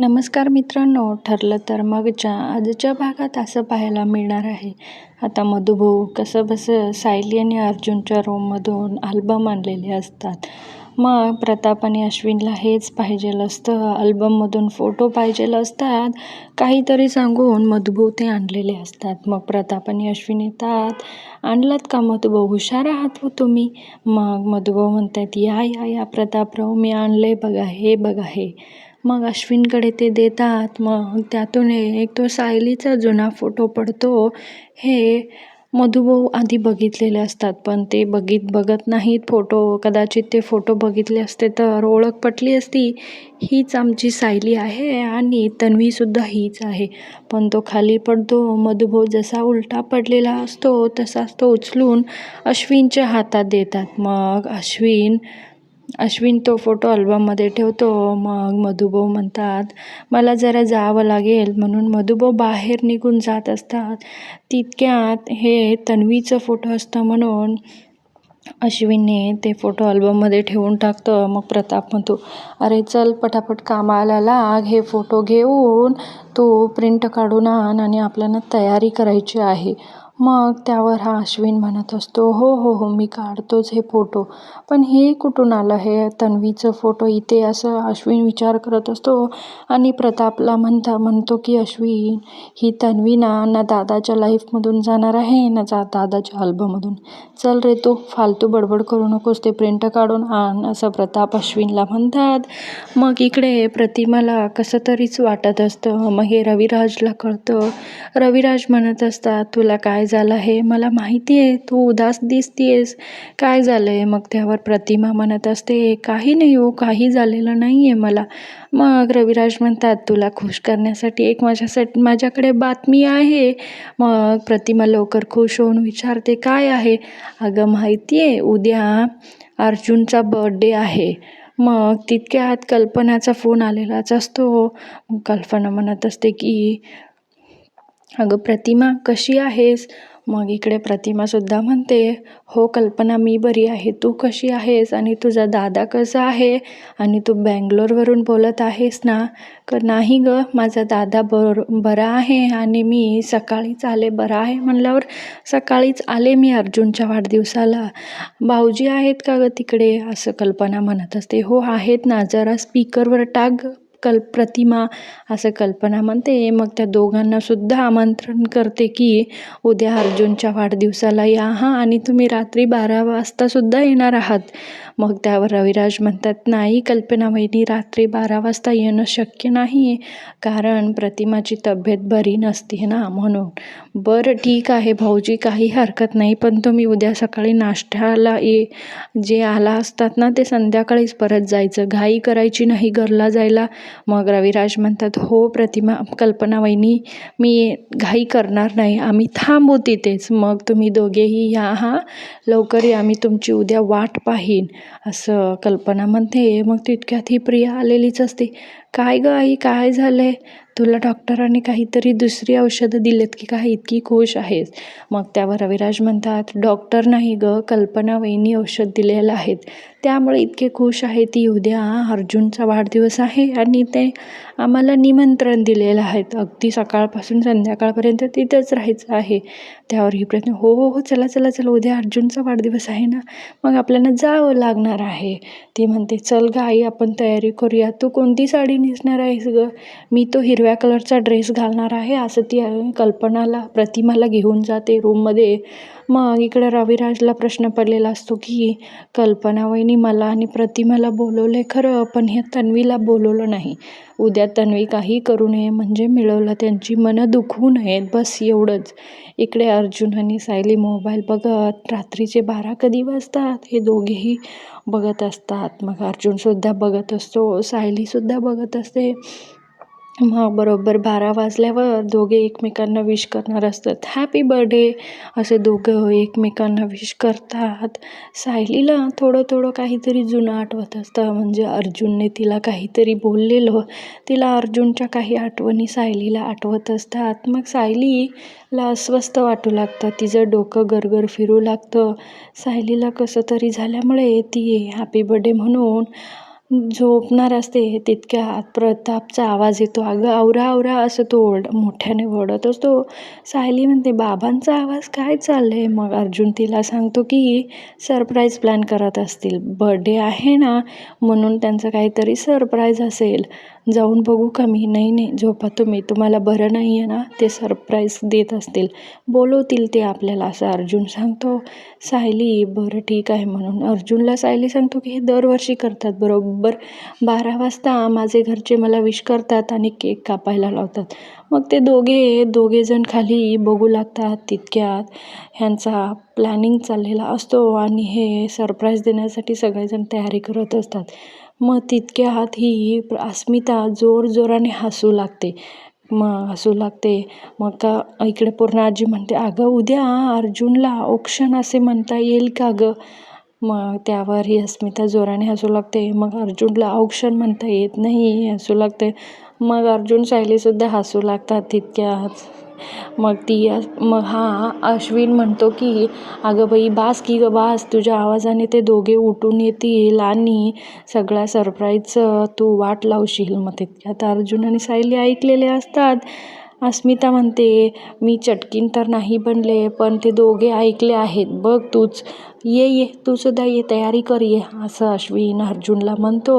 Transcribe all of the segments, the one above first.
नमस्कार मित्रांनो ठरलं तर मगच्या आजच्या भागात असं पाहायला मिळणार आहे. आता मधुभाऊ कसं बसं सायली आणि अर्जुनच्या रूममधून अल्बम आणलेले असतात. मग प्रताप आणि अश्विनला हेच पाहिजेल असतं. अल्बममधून फोटो पाहिजेल असतात. काहीतरी सांगून मधुभाऊ ते आणलेले असतात. मग प्रताप आणि अश्विन येतात. आणलात का मधुभाऊ? हुशार आहात हो तुम्ही. मग मधुभाऊ म्हणतात या या या प्रतापराव मी आणले बघा हे बघा हे. मग अश्विनकडे ते देतात. मग त्यातून एक तो सायलीचा जुना फोटो पडतो. हे मधुभाऊ आधी बघितलेले असतात पण ते बघित बघत नाहीत फोटो. कदाचित ते फोटो बघितले असते तर ओळख पटली असती. हीच आमची सायली आहे आणि तन्वीसुद्धा हीच आहे. पण तो खाली पडतो. मधुभाऊ जसा उलटा पडलेला असतो तसाच तो उचलून अश्विनच्या हातात देतात. मग अश्विन अश्विन तो फोटो अल्बममध्ये ठेवतो मग मधुभाऊ म्हणतात मला जरा जावं लागेल. म्हणून मधुभाऊ बाहेर निघून जात असतात. तितक्यात हे तन्वीचं फोटो असतं म्हणून अश्विनने ते फोटो अल्बममध्ये ठेवून टाकतं. मग प्रताप म्हणतो अरे चल पटापट कामाला लाग हे फोटो घेऊन तू प्रिंट काढून आण आणि आपल्याला तयारी करायची आहे. मग त्यावर हा अश्विन म्हणत असतो हो हो हो मी काढतोच हे फोटो. पण हे कुठून आलं? हे तन्वीचं फोटो इथे असं अश्विन विचार करत असतो. आणि प्रतापला म्हणता म्हणतो की अश्विन ही तन्वी ना ना दादाच्या लाईफमधून जाणार आहे ना जा दादाच्या अल्बममधून चल रे तू फालतू बडबड करू नकोस ते प्रिंट काढून आण असं प्रताप अश्विनला म्हणतात. मग इकडे प्रतिमाला कसं तरीच वाटत असतं. मग हे रविराजला कळतं. रविराज म्हणत असतात तुला काय झालं आहे? मला माहिती आहे तू उदास दिसतीयस काय झालं आहे मग त्यावर प्रतिमा म्हणत असते काही नाही हो काही झालेलं नाही आहे मला. मग रविराज म्हणतात तुला खुश करण्यासाठी एक माझ्यासाठी माझ्याकडे बातमी आहे. मग प्रतिमा लवकर खुश होऊन विचारते काय आहे? अगं माहिती आहे उद्या अर्जुनचा बर्थडे आहे. मग तितक्यात कल्पनाचा फोन आलेलाच असतो. कल्पना म्हणत असते की अगं प्रतिमा कशी आहेस? मग इकडे प्रतिमासुद्धा म्हणते हो कल्पना मी बरी आहे. तू कशी आहेस? आणि तुझा दादा कसा आहे? आणि तू बँगलोरवरून बोलत आहेस ना? क नाही गं. माझा दादा बर बरा आहे आणि मी सकाळीच आले. बरा आहे म्हणल्यावर सकाळीच आले मी अर्जुनच्या वाढदिवसाला. भाऊजी आहेत का गं तिकडे? असं कल्पना म्हणत असते. हो आहेत ना. जरा स्पीकरवर टाक कल प्रतिमा असं कल्पना म्हणते. मग त्या दोघांनासुद्धा आमंत्रण करते की उद्या अर्जुनच्या वाढदिवसाला या. हां आणि तुम्ही रात्री बारा वाजतासुद्धा येणार आहात. मग त्यावर रविराज म्हणतात नाही कल्पना वहिनी रात्री बारा वाजता येणं शक्य नाही कारण प्रतिमाची तब्येत बरी नसते ना म्हणून. बरं ठीक आहे भाऊजी काही हरकत नाही पण तुम्ही उद्या सकाळी नाश्त्याला ये जे आला असतात ना ते संध्याकाळीच परत जायचं घाई करायची नाही घरला जायला. मग रविराज म्हणतात हो प्रतिमा कल्पना वहिनी मी घाई करणार नाही आम्ही थांबू तिथेच मग तुम्ही दोघेही या हां लवकर या मी तुमची उद्या वाट पाहीन. असं कल्पना म्हणते मग तितक्यात ही प्रिया आलेलीच असते. काय गं आई? काय झालं आहे तुला डॉक्टरांनी काहीतरी दुसरी औषधं दिलेत की काय इतकी खुश आहेस? मग त्यावर रविराज म्हणतात डॉक्टर नाही गं कल्पना वहिनी औषध दिलेलं आहेत. त्यामुळे इतके खुश आहे ती उद्या अर्जुनचा वाढदिवस आहे आणि ते आम्हाला निमंत्रण दिलेलं आहेत. अगदी सकाळपासून संध्याकाळपर्यंत तिथंच राहायचं आहे. त्यावर ही प्रश्न हो हो हो चला चला चला उद्या अर्जुनचा वाढदिवस आहे ना? मग आपल्याला जावं लागणार आहे. ती म्हणते चल ग आई आपण तयारी करूया. तू कोणती साडी नेसणार आहेस गं? मी तो हिरव्या कलरचा ड्रेस घालणार आहे. असं ती कल्पनाला प्रतिमाला घेऊन जाते. रूममध्ये मग इकडे रविराजला प्रश्न पडलेला असतो की कल्पना वहिनी मला आणि प्रतिमाला बोलवले खरं पण हे तन्वीला बोलवलं नाही. उद्या तन्वी काही करू नये म्हणजे मिळवलं त्यांची मनं दुखवू नयेत. बस एवढंच. इकडे अर्जुन आणि सायली मोबाईल बघत रात्रीचे बारा कधी वाजतात? हे दोघेही बघत असतात. मग अर्जुनसुद्धा बघत असतो. सायलीसुद्धा बघत असते. मग बरोबर. बारा वाजल्यावर दोघे एकमेकांना विश करणार असतात. हॅपी बर्थडे असे दोघं हो एकमेकांना विश करतात. सायलीला थोडं थोडं काहीतरी जुनं आठवत असतं. म्हणजे अर्जुनने तिला काहीतरी बोललेलं. तिला अर्जुनच्या काही आठवणी सायलीला आठवत असतात. मग सायलीला अस्वस्थ वाटू लागतं. तिचं डोकं गरगर फिरू लागतं. सायलीला कसं तरी झाल्यामुळे ती हॅपी बर्थडे म्हणून झोपणार असते तितक्यात प्रतापचा आवाज येतो. अगं आवरा आवरा असं तो ओरड मोठ्याने ओरडत असतो. सायली म्हणते बाबांचा आवाज काय चाललंय? मग अर्जुन तिला सांगतो की सरप्राईज प्लॅन करत असतील. बर्थडे आहे ना म्हणून त्यांचं काहीतरी सरप्राईज असेल. जाऊन बघू का मी? नाही नाही झोपा तुम्ही. तुम्हाला बरं नाही आहे ना? ते सरप्राईज देत असतील. बोलवतील ते आपल्याला असं अर्जुन सांगतो. सायली बरं ठीक आहे म्हणून. अर्जुनला सायली सांगतो की हे दरवर्षी करतात बरोबर? बारा वाजता माझे घरचे मला विश करतात आणि केक कापायला लावतात. मग ते दोघे दोघेजण खाली बघू लागतात तितक्यात. ह्यांचा प्लॅनिंग चाललेला असतो आणि हे सरप्राईज देण्यासाठी सगळेजण तयारी करत असतात. मग तितक्यात ही अस्मिता जोरजोराने हसू लागते. मग हसू लागते. मग का इकडे पूर्ण आजी म्हणते अगं उद्या अर्जुनला औक्षण असे म्हणता येईल का गं? मग त्यावर ही अस्मिता जोराने हसू लागते. मग अर्जुनला औक्षण म्हणता येत नाही हसू लागते. मग अर्जुन सायलीसुद्धा हसू लागतात तितक्यात मग ती मग हा अश्विन म्हणतो की अगं बाई बास की गं बास तुझ्या आवाजाने ते दोघे उठून येतील आणि सगळ्या सरप्राईजचं तू वाट लावशील. मग तितक्यात अर्जुन आणि सायली ऐकलेले असतात. अस्मिता म्हणते मी चटकीन तर नाही बनले पण ते दोघे ऐकले आहेत. बघ तूच. ये ये. तू सुद्धा ये. तयारी कर ये. असं अश्विन अर्जुनला म्हणतो.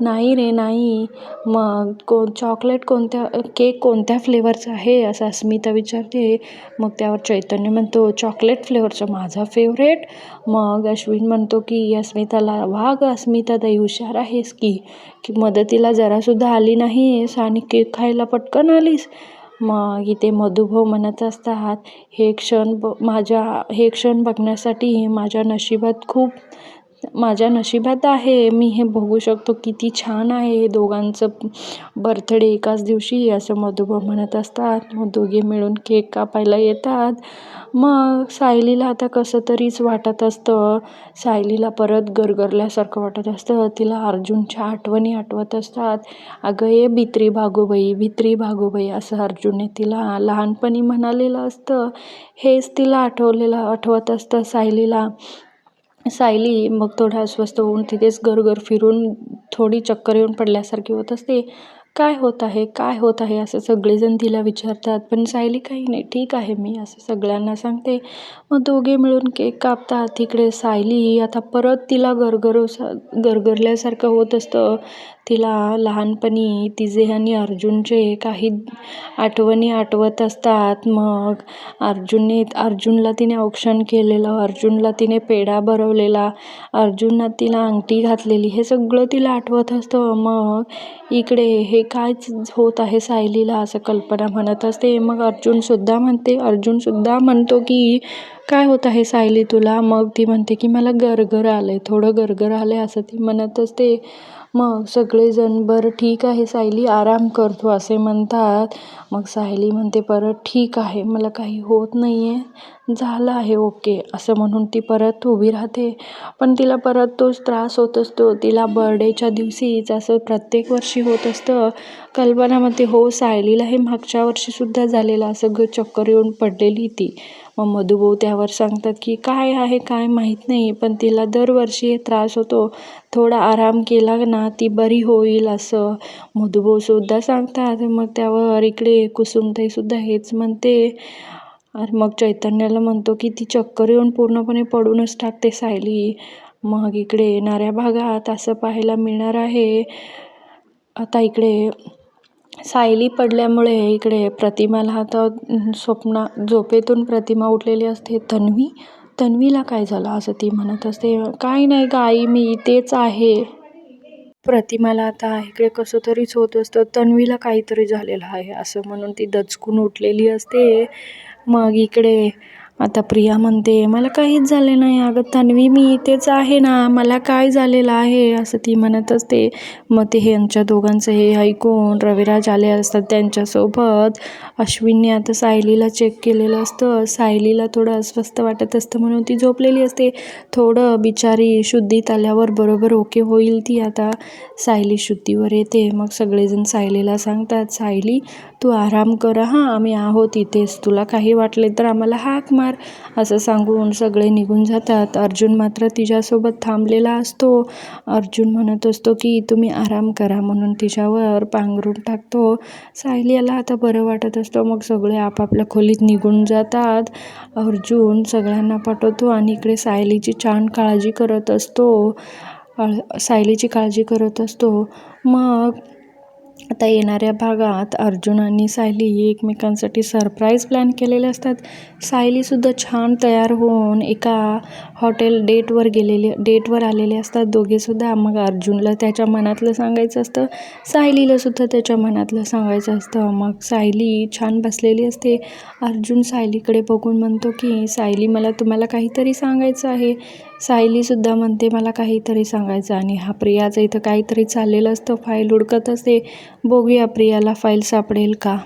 नाही रे नाही. मग को चॉकलेट कोणत्या केक कोणत्या फ्लेवरचा आहे? असं अस्मिता विचारते. मग त्यावर चैतन्य म्हणतो चॉकलेट फ्लेवरचा माझा फेवरेट. मग अश्विन म्हणतो की अस्मिताला वाघ अस्मिता ताई हुशार आहेस की की मदतीला जरासुद्धा आली नाहीस आणि केक खायला पटकन आलीस? मग इथे मधुभाऊ म्हणत असतात हे क्षण ब माझ्या हे क्षण बघण्यासाठी माझ्या नशिबात खूप माझ्या नशिबात आहे. मी हे बघू शकतो किती छान आहे. हे दोघांचं बर्थडे एकाच दिवशी असं मधुबा म्हणत असतात. मग दोघे मिळून केक कापायला येतात. मग सायलीला आता कसं तरीच वाटत असतं. सायलीला परत गरगरल्यासारखं वाटत असतं. तिला अर्जुनच्या आठवणी आठवत असतात. अगं ये भित्री भागोबाई भित्री भागोबाई असं अर्जुनने तिला लहानपणी म्हणालेलं असतं. हेच तिला आठवलेलं आठवत असतं सायलीला. सायली मग थोडं अस्वस्थ होऊन तिथेच गरगर फिरून थोडी चक्कर येऊन पडल्यासारखी होत असते. काय होत आहे? काय होत आहे? असं सगळेजण तिला विचारतात. पण सायली काही नाही. ठीक आहे मी असं सगळ्यांना सांगते. मग दोघे मिळून केक कापतात. तिकडे सायली आता परत तिला गरगरो गरगरल्यासारखं होत असतं. तिला लहानपणी तिचे आणि अर्जुनचे काही आठवणी आठवत असतात. मग अर्जुनने अर्जुनला तिने औक्षण केलेलं अर्जुनला तिने पेढा भरवलेला अर्जुनला तिला अंगठी घातलेली हे सगळं तिला आठवत असतं. मग इकडे हे कायच होत आहे सायलीला असं कल्पना म्हणत असते. मग अर्जुनसुद्धा म्हणते अर्जुनसुद्धा म्हणतो की काय होत आहे सायली तुला? मग ती म्हणते की मला गरगर आलं आहे थोडं गरगर आलं आहे असं ती म्हणत असते. मग सगळेजण बरं ठीक आहे सायली आराम करतो असे म्हणतात. मग सायली म्हणते परत ठीक आहे मला काही होत नाही आहे झालं आहे ओके असं म्हणून ती परत उभी राहते. पण तिला परत तोच त्रास होत असतो. तिला बर्डेच्या दिवशीच असं प्रत्येक वर्षी होत असतं कल्पना म्हणते हो सायलीला हे मागच्या वर्षीसुद्धा झालेलं असं ग चक्कर येऊन पडलेली ती. मग मधुभाऊ त्यावर सांगतात की काय आहे काय माहीत नाही पण तिला दरवर्षी त्रास होतो. थोडा आराम केला ना ती बरी होईल असं. मधुभाऊसुद्धा सांगतात. मग त्यावर इकडे कुसुमताईसुद्धा हेच म्हणते. अरे मग चैतन्याला म्हणतो की ती चक्कर येऊन पूर्णपणे पडूनच टाकते सायली. मग इकडे येणाऱ्या भागात असं पाहायला मिळणार आहे. आता इकडे सायली पडल्यामुळे इकडे प्रतिमाला आता स्वप्ना झोपेतून प्रतिमा उठलेली असते. तन्वी तन्वीला काय झालं? असं ती म्हणत असते. काय नाही का आई मी इथेच आहे. प्रतिमाला आता इकडे कसं तरीच होत असतं. तन्वीला काहीतरी झालेलं आहे. असं म्हणून ती दचकून उठलेली असते. मग इकडे आता प्रिया म्हणते मला काहीच झाले नाही अगं तन्वी मी इथेच आहे ना मला काय झालेलं आहे? असं ती म्हणत असते. मग ते ह्यांच्या दोघांचं हे ऐकून रविराज आले असतात त्यांच्यासोबत. अश्विनने आता सायलीला चेक केलेलं असतं. सायलीला थोडं अस्वस्थ वाटत असतं म्हणून ती झोपलेली असते. थोडं बिचारी शुद्धीत आल्यावर बरोबर ओके होईल ती आता. सायली शुद्धीवर येते. मग सगळेजण सायलीला सांगतात सायली तू आराम कर हां आम्ही आहोत इथेच. तुला काही वाटले तर आम्हाला हाक मार. असं सांगून सगळे निघून जातात. अर्जुन मात्र तिच्यासोबत थांबलेला असतो. अर्जुन म्हणत असतो की तुम्ही आराम करा म्हणून तिच्यावर पांघरून टाकतो. सायलीला आता बरं वाटत असतो. मग सगळे आपापल्या खोलीत निघून जातात. अर्जुन सगळ्यांना पाठवतो आणि इकडे सायलीची छान काळजी करत असतो. सायलीची काळजी करत असतो. मग आता येणाऱ्या भागात अर्जुन आणि सायली एकमेकांसाठी सरप्राईज प्लॅन केलेले असतात. सायलीसुद्धा छान तयार होऊन एका हॉटेल डेटवर गेलेले डेटवर आलेले असतात. दोघेसुद्धा मग अर्जुनला त्याच्या मनातलं सांगायचं असतं. सायलीलासुद्धा त्याच्या मनातलं सांगायचं असतं. मग सायली छान बसलेली असते. अर्जुन सायलीकडे बघून म्हणतो की सायली मला तुम्हाला काहीतरी सांगायचं आहे. सायलीसुद्धा म्हणते मला काहीतरी सांगायचं आणि हा प्रियाचं इथं काहीतरी चाललेलं असतं फाईल हुडकत असते. बघूया प्रियाला फाईल सापडेल का?